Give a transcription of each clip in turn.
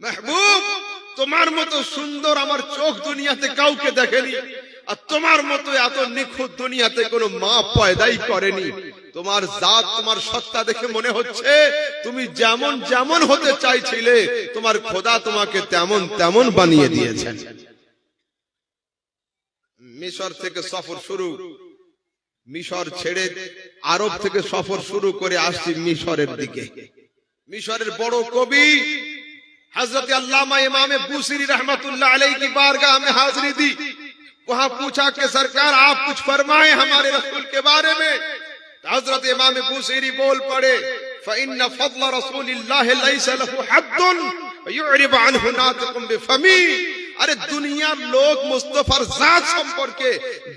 মেহবুব, তোমার মতো সুন্দর আমার চোখ দুনিয়াতে কাউকে দেখেনি, আর তোমার মতো এত নিখুঁত দুনিয়াতে কোনো মা পয়দাই করেনি। তোমার জাত, তোমার সত্তা দেখে মনে হচ্ছে তুমি যেমন যেমন হতে চাইছিলে, তোমার খোদা তোমাকে তেমন তেমন বানিয়ে দিয়েছেন। মিশর থেকে সফর শুরু। মিশর ছেড়ে আরব থেকে সফর শুরু করে আসছি মিশরের দিকে। مشورر بڑو کو بھی حضرت علامہ امام بوسری رحمت اللہ علیہ کی بارگاہ میں حاضری دی۔ وہاں پوچھا کہ سرکار، آپ کچھ فرمائیں ہمارے رسول کے بارے میں؟ حضرت امام بوسری بول پڑے، فَإِنَّ فَضْلَ رَسُولِ اللَّهِ لَيْسَ لَهُ حَدٌ وَيُعْرِبَ عَنْهُ نَاتِقٌ بِفَمِي আরে দুনিয়ার লোক মুস্তফার জাত সম্পর্কে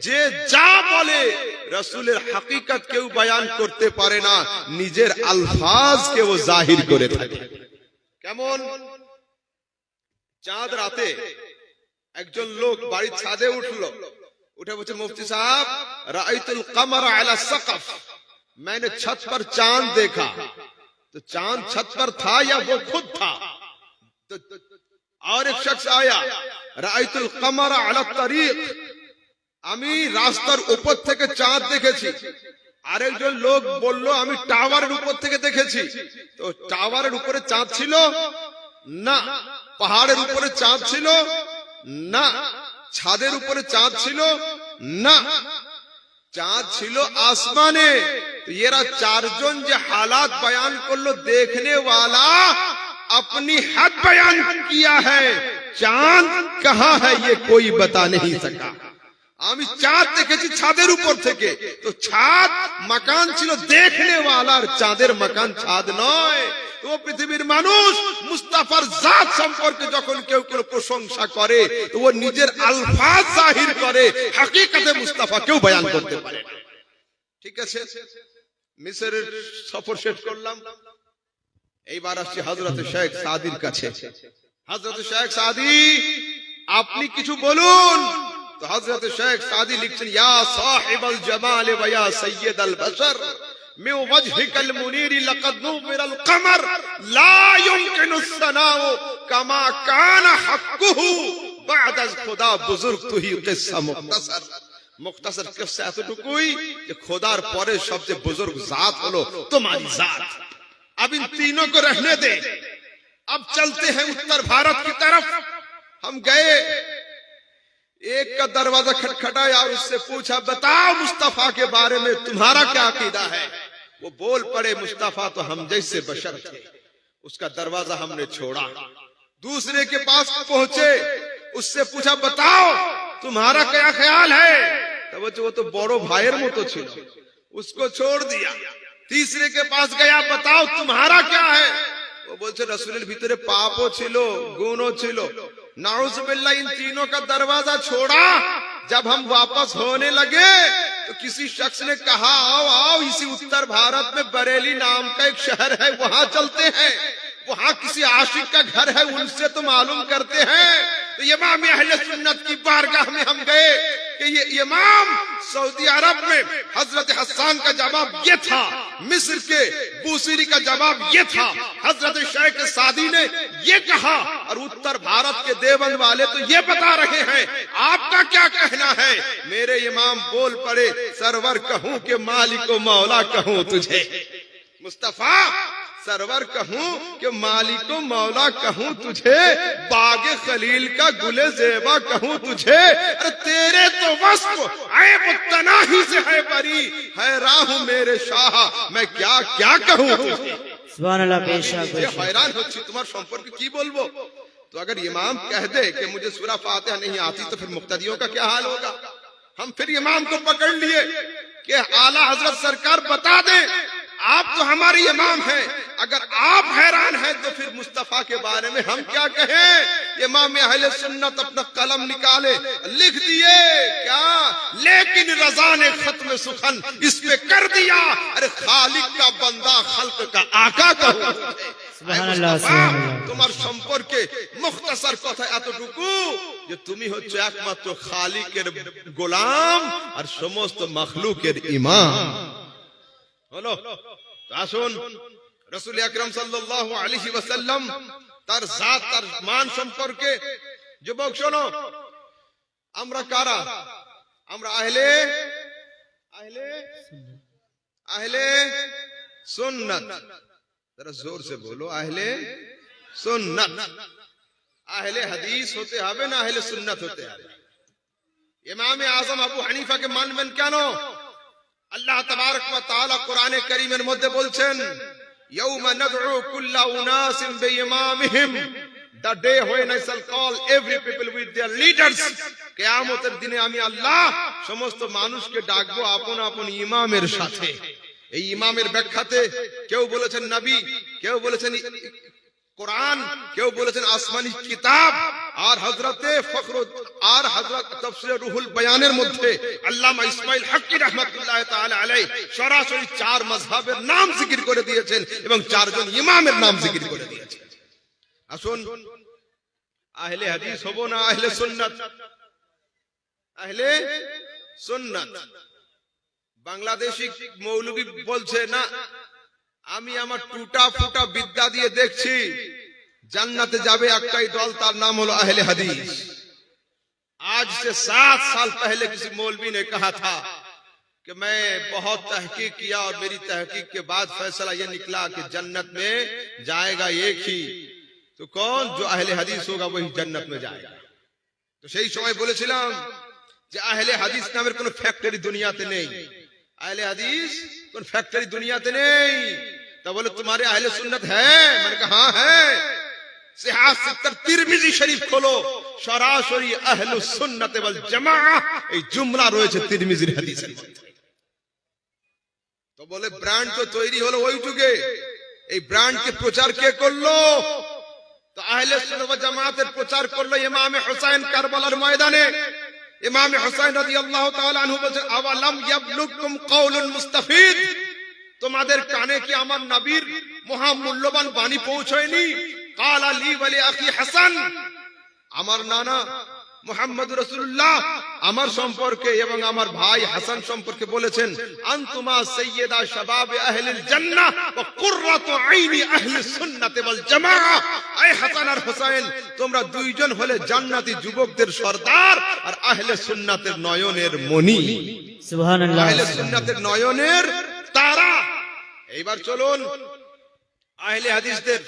যে যা বলে রসুলের হাকিকত কেউ বয়ান করতে পারে না নিজের আলফাজ কেউ জাহির করে থাকে কেমন চাঁদ রাতে একজন লোক বাড়ির ছাদে উঠলো উঠে বলছে মুফতি साहब राइतुल कमर अला सकफ मैंने छत पर चांद देखा तो चांद छत पर था या वो खुद था तो আর এক শখস আয়া রাইতুল কামার আলা তারিখ। আমি রাস্তার উপর থেকে চাঁদ দেখেছি। আরেকজন লোক বলল, আমি টাওয়ারের উপর থেকে দেখেছি। তো টাওয়ারের উপরে চাঁদ ছিল? না। পাহাড়ের উপরে চাঁদ ছিল? না। ছাদের উপরে চাঁদ ছিল? না। চাঁদ ছিল আসমানে। এরা চারজন যে হালাত বয়ান করল, দেখনেওয়ালা अपनी हद बयान किया है चांद कहाँ है ये कोई बता नहीं सका আমি চাঁদ দেখেছি ছাদের উপর থেকে তো ছাদ মাকান ছিল দেখনে ওয়ালার চাঁদের মাকান ছাদ নয় তো পৃথিবীর মানুষ মুস্তাফার জাত সম্পর্কে যখন কেউ কেউ প্রশংসা করে তো ও নিজের আলফাজ জাহির করে হাকিকাতে মুস্তাফা কেউ বয়ান করতে পারে না। ঠিক আছে মিসরের সফর শেষ করলাম এইবার আসছি হজরত শেখ সাদির কাছে হজরত শেখ সাদি আপনি কিছু বলুন তো হজরত শেখ সাদি লিখছেন ইয়া সাহিব আল জামাল ওয়া ইয়া সৈয়দ আল বশর من وجهك المنير لقد نور القمر لا يمكن الثناء كما كان حقه بعد از خدا بزرگ تو ही قصہ مختصر মুখতাসর কিসসা এতটুকুই যে খোদার পরে সবচেয়ে বুজুর্গ জাত হলো তোমারি জাত اب ان تینوں کو رہنے دے۔ اب چلتے ہیں اتر بھارت کی طرف۔ ہم گئے۔ ایک کا دروازہ کھٹکھٹایا اور اس سے پوچھا، بتاؤ مصطفیٰ کے بارے میں تمہارا کیا عقیدہ ہے؟ وہ بول پڑے، مصطفیٰ تو ہم جیسے بشر تھے۔ اس کا دروازہ ہم نے چھوڑا۔ دوسرے کے پاس پہنچے۔ اس سے پوچھا، بتاؤ تمہارا کیا خیال ہے؟ تو وہ تو بڑو بھائر مو تو چھو اس کو چھوڑ دیا۔ تیسرے کے پاس گیا، بتاؤ تمہارا کیا ہے؟ وہ بولتے، رسول بھیترے پاپو چھلو گونو چھلو نعوذ باللہ، ان تینوں کا دروازہ چھوڑا۔ جب ہم واپس ہونے لگے، تو کسی شخص نے کہا، آؤ آؤ، اسی اتر بھارت میں بریلی نام کا ایک شہر ہے، وہاں چلتے ہیں۔ وہاں کسی عاشق کا گھر ہے، ان سے تو معلوم کرتے ہیں۔ تو امام اہل سنت کی بارگاہ میں ہم گئے کہ یہ امام سعودی عرب میں حضرت حسان کا جواب یہ تھا۔ مصر کے بوسیری کا جواب یہ تھا، حضرت شیخ سادی نے یہ کہا، اور اتر بھارت کے دیوبند والے تو یہ بتا رہے ہیں، آپ کا کیا کہنا ہے؟ میرے امام بول پڑے، سرور کہوں کہ مالک و مولا کہوں تجھے۔ مصطفیٰ سرور کہوں کہ مالک و مولا کہوں تجھے باغ خلیل کا گل زیبا کہوں تجھے۔ تیرے تو وصف عیب تناہی سے ہے بری۔ ہے راہ میرے شاہ میں کیا کیا کہوں تجھے؟ سبحان اللہ بے یہ حیران ہو হচ্ছি তোমার সম্পর্কে কি বলবো تو اگر امام کہہ دے کہ مجھے سورہ فاتحہ نہیں آتی تو پھر مقتدیوں کا کیا حال ہوگا؟ ہم پھر امام کو پکڑ لیے کہ اعلی حضرت سرکار بتا دیں آپ تو ہماری امام ہیں۔ اگر آپ حیران ہیں تو پھر مصطفیٰ کے بارے میں ہم کیا کہیں؟ امام اہل سنت اپنا قلم نکالے لکھ دیے کیا؟ لیکن رضا نے ختم سخن اس پہ کر دیا۔ ارے خالق کا بندہ خلق کا آقا کہو سبحان اللہ سبحان اللہ۔ تمہار সম্পর্কে مختصر কথা এতটুকু যে তুমি হচ্ছে একমাত্র খালিকের গোলাম আর مخلوق کے امام۔ হলো, আসুন, রসুল আকরম সাল্লাহ আলী ওয়াসাল্লাম তার জাত, তার মান সম্পর্কে যুবক, শোনো। আমরা কারা? আমরা আহলে আহলে আহলে সুন্নাত। তারা জোর সে বলো, আহলে সুন্নাত। আহলে হাদিস হতে হবে না আহলে সুন্নাত হতে হবে? ইমাম আজম আবু হানিফাকে মানবেন কেন? আল্লাহ তাবারক ওয়া তাআলা কোরআনে কারীমের মধ্যে বলছেন, ইয়াউমা নাদউ কুল্লা উনাসিন বিইমামিহিম। the day when I shall call every people with their leaders কিয়ামতের দিনে আমি আল্লাহ সমস্ত মানুষকে ডাকবো আপন আপন ইমামের সাথে। এই ইমামের ব্যাখ্যাতে কেউ বলেছেন নবী, কেউ বলেছেন কোরআন, কেউ বলেছেন আসমানি কিতাব, আর হজরতে ফখর আর হজরত তাফসীর রুহুল বয়ানের মধ্যে আল্লামা ইসমাইল হাক্কি রাহমাতুল্লাহ আলাইহি সরাসরি চার মাযহাবের নাম জিকির করে দিয়েছেন এবং চারজন ইমামের নাম জিকির করে দিয়েছেন। আসুন, আহলে হাদিস হব না আহলে সুন্নাত? আহলে সুন্নাত। বাংলাদেশি মৌলবী বলছে, না আমি আমার টুটা ফুটা বিদ্যা দিয়ে দেখছি। জান্নাতে যাবে একটাই দল، তার নাম হলো اہل حدیث آج سے سات سال پہلے کسی مولوی نے کہا تھا کہ میں بہت تحقیق کیا اور میری تحقیق کے بعد فیصلہ یہ نکلا کہ جنت میں جائے گا ایک ہی۔ تو کون جو اہل حدیث ہوگا وہی جنت میں جائے گا۔ تو شہی شوائے بولے সেই সময় اہل حدیث نامر হাদিস فیکٹری دنیا تے نہیں۔ اہل حدیث হাদিস فیکٹری دنیا تے نہیں۔ तो बोले तुम्हारे अहले सुन्नत है मैंने कहा हाँ है सिहाज सित्तर तिरमिजी शरीफ खोलो সরাসরি আহলু সুন্নাত ওয়াল জামাআ এই জুমলা রয়েছে তিরমিজির হাদিসের মধ্যে তো বলে ব্র্যান্ড তো তৈরি হলো ওই যুগে এই ব্র্যান্ডকে প্রচার কে করলো তো আহলে সুন্নাত ওয়াল জামাতের প্রচার করলো ইমাম হুসাইন কারবালার ময়দানে ইমাম হুসাইন রাদিয়াল্লাহু তাআলা আনহু বলেন আওয়ালাম ইয়াবলুকুম কাউলুল মুস্তাফিদ তোমাদের কানে কি আমার নবীর মহামূল্যবান বাণী পৌঁছয়নি? কাল আলী ওয়ালি আখি হাসান। আমার নানা মোহাম্মদ রসুল্লাহ আমার সম্পর্কে এবং আমার ভাই হাসান সম্পর্কে বলেছেন আনতুমা সৈয়দা শাবাব আহলিল জান্নাহ ওয়া কুররাতু আইনি আহলিস সুন্নাতি ওয়াল জামাআ। আয় হাসান আর হুসাইন তোমরা দুইজন হলে জান্নাতি যুবকদের সর্দার আর আহলে সুন্নাতের নয়নের মণি। সুবহানাল্লাহ। আহলে সুন্নাতের নয়নের এইবার চলুন। আহলে হাদিসদের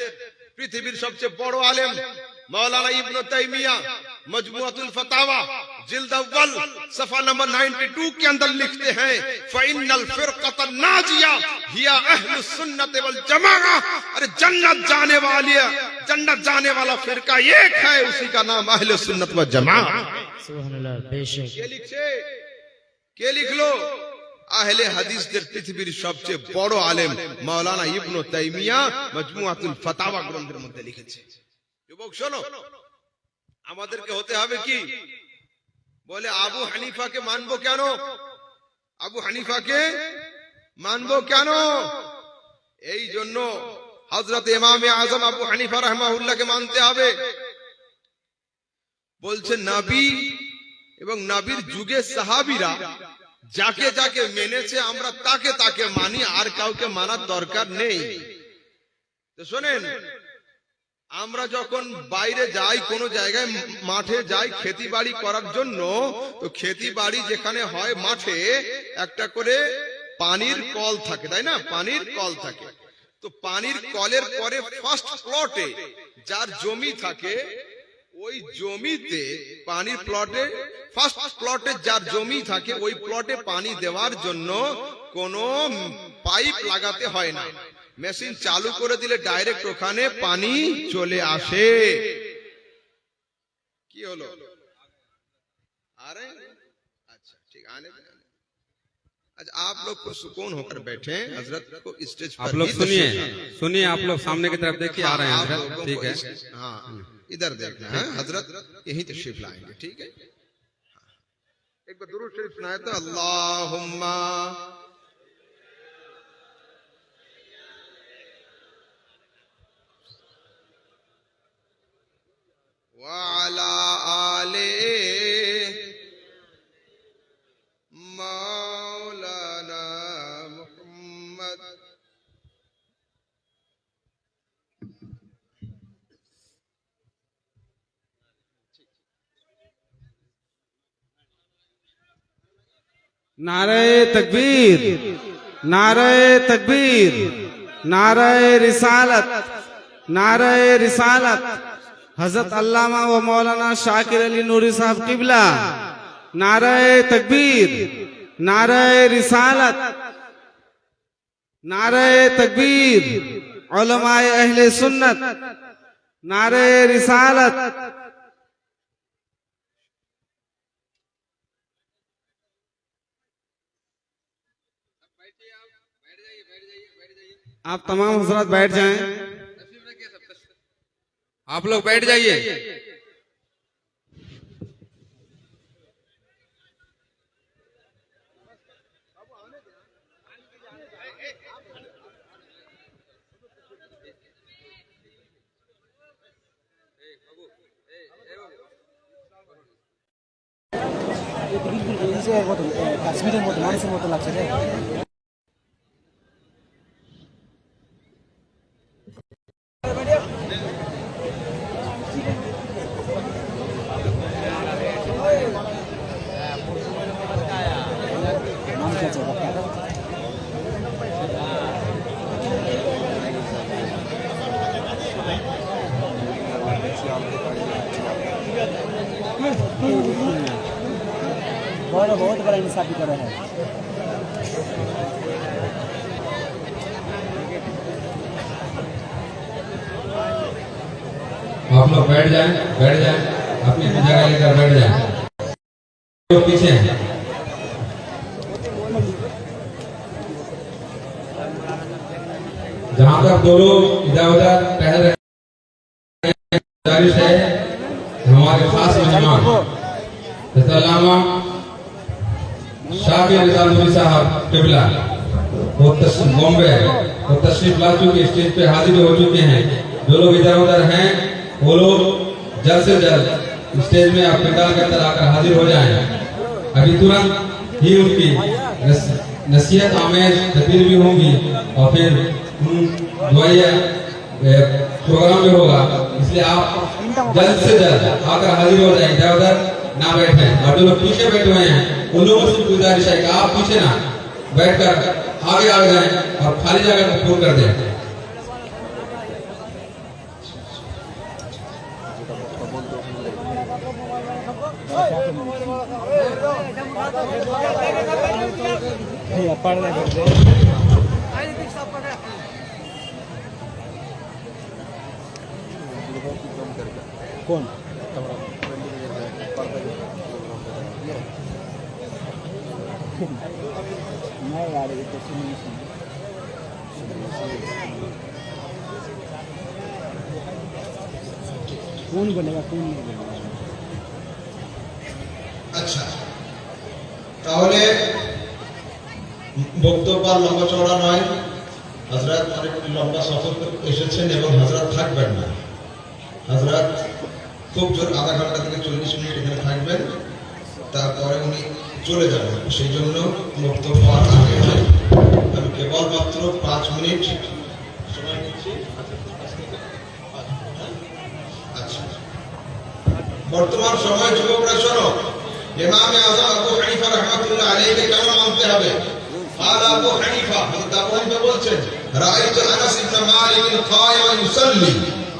পৃথিবীর সবচেয়ে বড় আলেম মাওলানা ইবনু তাইমিয়া مجموعۃ الفتاوا جلد اول صفحہ نمبر 92 کے اندر لکھتے ہیں فَإِنَّ الْفِرْقَةَ النَّاجِيَةَ هِيَ أَهْلُ السُنَّةِ وَالْجَمَاعَةِ ارے جنت جانے والی جنت جانے والا فرقہ ایک ہے اسی کا نام اہل سنت والجماعت سبحان اللہ بے شک یہ لکھ لو আহলে হাদিসদের পৃথিবীর সবচেয়ে বড় আলেম মাওলানা ইবনু তাইমিয়া মজমুআতুল ফাতাওয়া গ্রন্থের মধ্যে লিখেছে। যুবক, শোনো। আমাদেরকে হতে হবে কি? বলে আবু হানিফাকে মানবো কেন? আবু হানিফাকে মানবো কেন? এই জন্য হযরত ইমামে আজম আবু হানিফা রাহমাহুল্লাহকে মানতে হবে। বলছে নবী এবং নবীর যুগে সাহাবীরা যাকে যাকে মেনেছে, আমরা তাকে তাকে মানি, আর কাউকে মানার দরকার নেই। শোনেন, আমরা যখন বাইরে যাই, কোনো জায়গায় মাঠে যাই খেতি বাড়ি করার জন্য, তো খেতি বাড়ি যেখানে হয় মাঠে, একটা করে পানির কল থাকে, তাই না? পানির কল থাকে। তো পানির কলের পরে ফার্স্ট প্লটে যার জমি থাকে ওই জমিতে পানির প্লটে ফার্স্ট প্লটে যার জমি থাকে ওই প্লটে পানি দেওয়ার জন্য কোনো পাইপ লাগাতে হয় না মেশিন চালু করে দিলে ডাইরেক্ট ওখানে পানি চলে আসে কি হলো আরে अच्छा ठीक आने दे आने दे। अच्छा आप लोग को सुकून होकर बैठे हैं हजरत को स्टेज पर आप लोग ही सुनिए तशरीफ लाना। सुनिए आप लोग सामने की तरफ देखिए आ रहे हैं हाँ, आप हजरत लोगों ठीक को है इस- हाँ ادھر دیکھنا ہے حضرت یہیں تشریف لائیں گے، ٹھیک ہے؟ ہاں۔ ایک بار درود شریف سنایا تو اللہم واہ۔ نعرہ تکبیر نعرہ تکبیر، نعرہ رسالت نعرہ رسالت۔ حضرت علامہ و مولانا شاکر علی نوری صاحب قبلہ۔ نعرہ تکبیر، نعرہ رسالت۔ نعرہ تکبیر، علماء اہل سنت۔ نعرہ رسالت۔ آپ تمام حضرات بیٹھ جائیں۔ آپ لوگ بیٹھ جائیے۔ কাশ্মীরের মতো মানুষের মতো লাগছে شادی کرا ہے آپ لوگ بیٹھ جائیں بیٹھ جائیں۔ اپنی اپنی جگہ لے کر بیٹھ جائیں۔ پیچھے جہاں تک دو لوگ ادھر ادھر ٹہل رہے باقی علی نوری صاحب قبلہ وہ بامبے وہ تشریف لا چکے اسٹیج پہ حاضر ہو چکے ہیں جو لوگ ادھر ادھر ہیں وہ لوگ جلد سے جلد اسٹیج میں آپ پنڈال کے اندر آ کر حاضر ہو جائیں ابھی ترنت ہی ان کی نصیحت آمیز تقریر بھی ہوں گی اور پھر دعائیہ پروگرام بھی ہوگا اس لیے آپ جلد سے جلد آ کر حاضر ہو جائیں ادھر ادھر نہ بیٹھے۔ لڈو لوگ پیچھے بیٹھے ہوئے ہیں۔ ان لوگوں سے گزارش ہے کہ آپ پیچھے نہ۔ بیٹھ کر آگے آ جائیں اور خالی جگہ کو پور کر دیں۔ پڑھنے کر کون؟ कौन बनेगा कौन नहीं बनेगा আচ্ছা তাহলে বক্তব্য আর লম্বা চওড়া নয় হাজরাত অনেক লম্বা সফর করে এসেছেন এবং হাজরাত থাকবেন না হাজরাত খুব জোর আধা ঘন্টা থেকে চল্লিশ মিনিট এখানে থাকবেন তারপরে উনি চলে যাবেন সেই জন্য বক্তব্য আর আগে নয় আমি কেবলমাত্র পাঁচ মিনিট সময় নিচ্ছি আচ্ছা বর্তমান সময় যুবকরা শোনো ইমাম আজম আবু হানিফা রহমাতুল্লাহ আলাইহিকে কেন মানতে হবে قال ابو حنيفه হযরত আবু হানিফা বলছেন রাআইত আনাস ইবনে মালিক কায়িমান ইউসাল্লি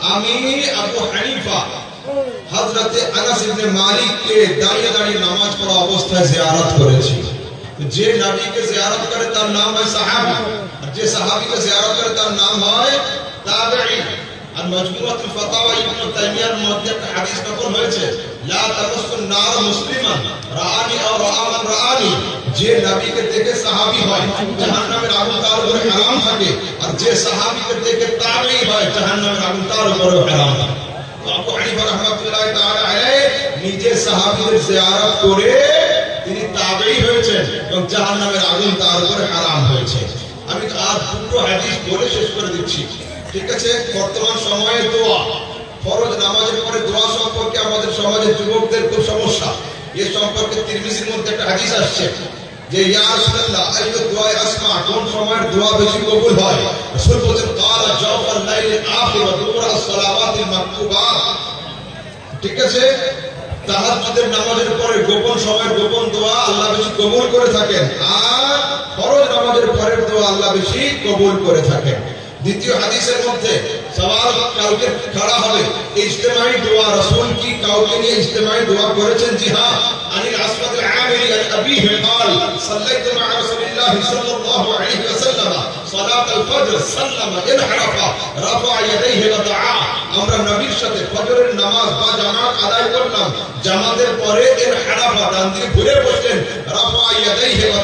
আমি আবু হানিফা হযরত আনাস ইবনে মালিককে দাঁড়িয়ে দাঁড়িয়ে নামাজ পড়া অবস্থায় জিয়ারত করেছি তো যে নবীকে জিয়ারত করে তার নাম হয় সাহাবী আর যে সাহাবীকে জিয়ারত করে তার নাম হয় তাবেঈ আর মজমুরাতুল ফাতাওয়া ইবনে তাইমিয়ার মধ্যে একটা হাদিস নকল হয়েছে, লা তামাসসুন নার মুসলিমান, রাআনি আও রাআমান রাআনি। যে নবীকে দেখে সাহাবী হয়, জাহান্নামের আগুন তার উপরে হারাম থাকে, আর যে সাহাবীকে দেখে তাবেঈ হয়, জাহান্নামের আগুন তার উপরে হারাম থাকে। আবু হানিফা রাহমাতুল্লাহ তাআলা আলাইহি নিজে সাহাবীদের জিয়ারত করে তিনি তাবেঈ হয়েছেন এবং জাহান্নামের আগুন তার উপরে হারাম হয়েছে। আমি আর দুটো হাদিস বলে শেষ করে দিচ্ছি। ঠিক আছে, বর্তমান সময়ে দোয়া। ফরজ নামাজের পরে দোয়া সম্পর্কে আমাদের সমাজের যুবকদের খুব সমস্যা। এ সম্পর্কে তিরমিজির মধ্যে একটা হাদিস আসছে যে সময়ের নামাজের পরে গোপন সময় গোপন দোয়া আল্লাহ বেশি কবুল করে থাকেন, আর ফরজ নামাজের পরের দোয়া আল্লাহ বেশি কবুল করে থাকেন। দ্বিতীয় হাদিসের মধ্যে সবার কাউকে খাড়া হবে। ইজতেমাই দোয়া, রসুল কি কাউকে নিয়ে ইজতেমাই দোয়া করেছেন? জি হ্যাঁ। আনিল আসমাদ আমিরি আবি হেকাল সাল্লাল্লাহু আলাইহি ওয়া সাল্লাম। صلاة الفجر، سلم، انحرف، رفع يديه ودعا. আমরা নবীর সাথে ফজরের নামাজ বা জামাত আদায় করলাম। জামাতের পরে এর হারাফা ডান দিকে ঘুরে বসলেন। রাফা ইয়াদাইহি ওয়া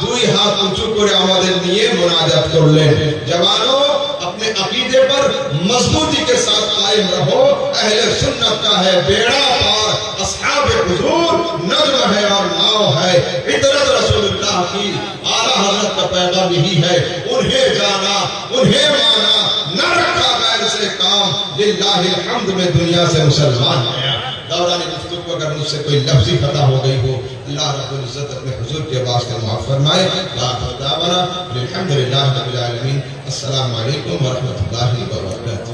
দুই হাত উঁচু করে আমাদের নিয়ে মোনাজাত করলেন। জওয়ানো اپنے عقیدے پر مضبوطی کے ساتھ قائم رہو۔ اہل سنت کا ہے بیڑا پار، اصحاب حضور، نظم ہے اور ناؤ ہے۔ عطرت رسول اللہ کی حضرت کا پیدا نہیں ہے۔ انہیں جانا، انہیں مانا نہ رکھا غیر سے کام۔ للہ الحمد میں دنیا سے مسلمان آیا۔ دوران گفتگو اگر مجھ سے کوئی لفظی خطا ہو گئی ہو، اللہ رب العزت اپنے حضور کے باس کے معاف فرمائے۔ لا فردہ دعوانا الحمدللہ رب العالمین۔ السلام علیکم ورحمت اللہ وبرکاتہ۔